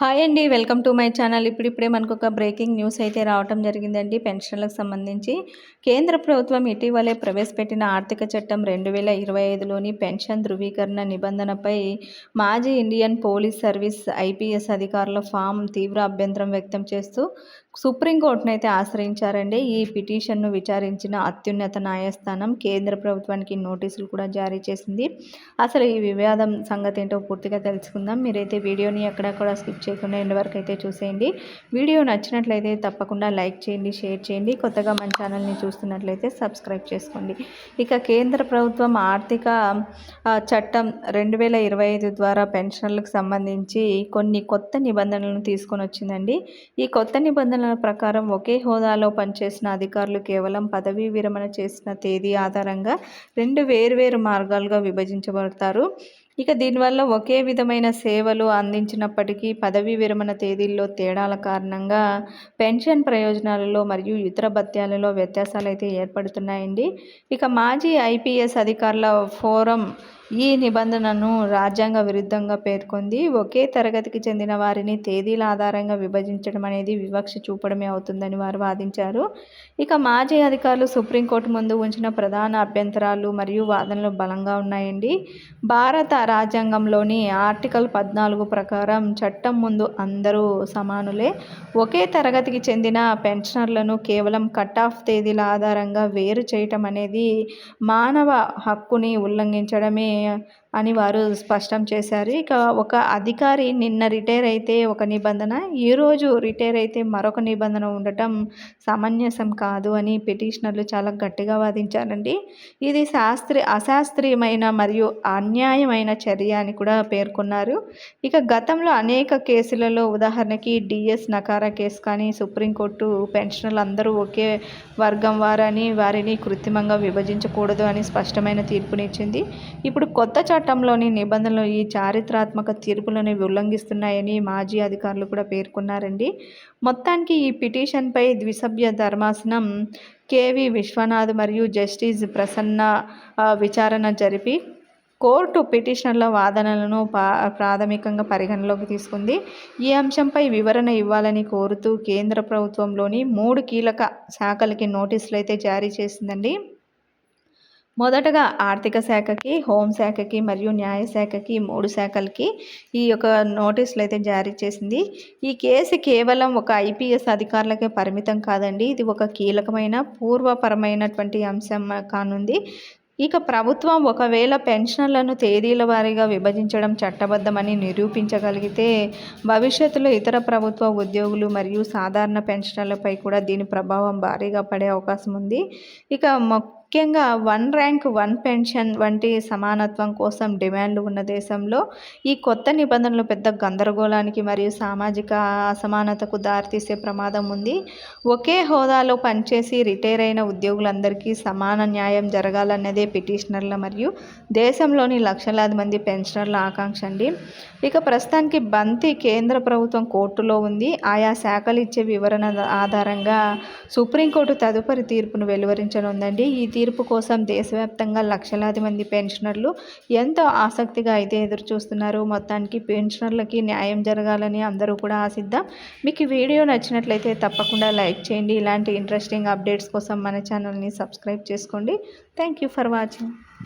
Hi అండి welcome to my channel. ఇప్పుడిప్పుడే మనకు ఒక బ్రేకింగ్ న్యూస్ అయితే రావటం జరిగిందండి. పెన్షన్లకు సంబంధించి కేంద్ర ప్రభుత్వం ఇటీవలే ప్రవేశపెట్టిన ఆర్థిక చట్టం రెండు వేల ఇరవై ఐదులోని పెన్షన్ ధృవీకరణ నిబంధనపై మాజీ ఇండియన్ పోలీస్ సర్వీస్ ఐపీఎస్ అధికారుల ఫామ్ తీవ్ర అభ్యంతరం వ్యక్తం చేస్తూ సుప్రీంకోర్టును అయితే ఆశ్రయించారండి. ఈ పిటిషన్ను విచారించిన అత్యున్నత న్యాయస్థానం కేంద్ర ప్రభుత్వానికి నోటీసులు కూడా జారీ చేసింది. అసలు ఈ వివాదం సంగతి ఏంటో పూర్తిగా తెలుసుకుందాం. మీరైతే వీడియోని ఎక్కడక్కడ స్కిప్ చేయకుండా ఎండ్ వరకు అయితే చూసేయండి. వీడియో నచ్చినట్లయితే తప్పకుండా లైక్ చేయండి షేర్ చేయండి. కొత్తగా మన ఛానల్ని చూస్తున్నట్లయితే సబ్స్క్రైబ్ చేసుకోండి. ఇక కేంద్ర ప్రభుత్వం ఆర్థిక చట్టం రెండు వేల ఇరవై ఐదు ద్వారా పెన్షన్లకు సంబంధించి కొన్ని కొత్త నిబంధనలను తీసుకొని వచ్చిందండి. ఈ కొత్త నిబంధనల ప్రకారం ఒకే హోదాలో పనిచేసిన అధికారులు కేవలం పదవీ విరమణ చేసిన తేదీ ఆధారంగా రెండు వేర్వేరు మార్గాలుగా విభజించబడతారు. ఇక దీనివల్ల ఒకే విధమైన సేవలు అందించినప్పటికీ పదవీ విరమణ తేదీల్లో తేడాల కారణంగా పెన్షన్ ప్రయోజనాలలో మరియు ఇతర భత్యాలలో వ్యత్యాసాలు అయితే ఏర్పడుతున్నాయండి. ఇక మాజీ ఐపీఎస్ అధికారుల ఫోరం ఈ నిబంధనను రాజ్యాంగ విరుద్ధంగా పేర్కొంది. ఒకే తరగతికి చెందిన వారిని తేదీల ఆధారంగా విభజించడం అనేది వివక్ష చూపడమే అవుతుందని వారు వాదించారు. ఇక మాజీ అధికారులు సుప్రీంకోర్టు ముందు ఉంచిన ప్రధాన అభ్యంతరాలు మరియు వాదనలు బలంగా ఉన్నాయండి. భారత రాజ్యాంగంలోని ఆర్టికల్ పద్నాలుగు ప్రకారం చట్టం ముందు అందరూ సమానులే. ఒకే తరగతికి చెందిన పెన్షనర్లను కేవలం కట్ ఆఫ్ తేదీల ఆధారంగా వేరు చేయటం అనేది మానవ హక్కుని ఉల్లంఘించడమే అని వారు స్పష్టం చేశారు. ఇక ఒక అధికారి నిన్న రిటైర్ అయితే ఒక నిబంధన ఈరోజు రిటైర్ అయితే మరొక నిబంధన ఉండటం సమంజసం కాదు అని పిటిషనర్లు చాలా గట్టిగా వాదించారండి. ఇది శాస్త్రీ అశాస్త్రీయమైన మరియు అన్యాయమైన చర్య అని కూడా పేర్కొన్నారు. ఇక గతంలో అనేక కేసులలో ఉదాహరణకి డిఎస్ నకారా కేసు కానీ సుప్రీంకోర్టు పెన్షనర్లు అందరూ ఒకే వర్గం వారని వారిని కృత్రిమంగా విభజించకూడదు అని స్పష్టమైన తీర్పునిచ్చింది. ఇప్పుడు కొత్త చట్టంలోని నిబంధనలు ఈ చారిత్రాత్మక తీర్పులను ఉల్లంఘిస్తున్నాయని మాజీ అధికారులు కూడా పేర్కొన్నారండి. మొత్తానికి ఈ పిటిషన్పై ద్విసభ్య ధర్మాసనం కేవి విశ్వనాథ్ మరియు జస్టిస్ ప్రసన్న విచారణ జరిపి కోర్టు పిటిషనర్ల వాదనలను ప్రాథమికంగా పరిగణలోకి తీసుకుంది. ఈ అంశంపై వివరణ ఇవ్వాలని కోరుతూ కేంద్ర ప్రభుత్వంలోని మూడు కీలక శాఖలకి నోటీసులు అయితే జారీ చేసిందండి. మొదటగా ఆర్థిక శాఖకి హోంశాఖకి మరియు న్యాయశాఖకి మూడు శాఖలకి ఈ యొక్క నోటీసులు అయితే జారీ చేసింది. ఈ కేసు కేవలం ఒక ఐపీఎస్ అధికారులకే పరిమితం కాదండి. ఇది ఒక కీలకమైన పూర్వపరమైనటువంటి అంశం కానుంది. ఇక ప్రభుత్వం ఒకవేళ పెన్షన్లను తేదీల వారీగా విభజించడం చట్టబద్ధమని నిరూపించగలిగితే భవిష్యత్తులో ఇతర ప్రభుత్వ ఉద్యోగులు మరియు సాధారణ పెన్షన్లపై కూడా దీని ప్రభావం భారీగా పడే అవకాశం ఉంది. ఇక ముఖ్యంగా వన్ ర్యాంక్ వన్ పెన్షన్ వంటి సమానత్వం కోసం డిమాండ్లు ఉన్న దేశంలో ఈ కొత్త నిబంధనలు పెద్ద గందరగోళానికి మరియు సామాజిక అసమానతకు దారితీసే ప్రమాదం ఉంది. ఒకే హోదాలో పనిచేసి రిటైర్ అయిన ఉద్యోగులందరికీ సమాన న్యాయం జరగాలన్నదే పిటిషనర్ల మరియు దేశంలోని లక్షలాది మంది పెన్షనర్ల ఆకాంక్ష అండి. ఇక ప్రస్తుతానికి బంతి కేంద్ర ప్రభుత్వం కోర్టులో ఉంది. ఆయా శాఖలు ఇచ్చే వివరణ ఆధారంగా సుప్రీంకోర్టు తదుపరి తీర్పును వెలువరించనుందండి. ఈ తీర్పు కోసం దేశవ్యాప్తంగా లక్షలాది మంది పెన్షనర్లు ఎంతో ఆసక్తిగా అయితే ఎదురు చూస్తున్నారు మొత్తానికి పెన్షనర్లకి న్యాయం జరగాలని అందరూ కూడా ఆశిద్దాం. మీకు వీడియో నచ్చినట్లయితే తప్పకుండా లైక్ చేయండి. ఇలాంటి ఇంట్రెస్టింగ్ అప్డేట్స్ కోసం మన ఛానల్ని సబ్స్క్రైబ్ చేసుకోండి. Thank you for watching.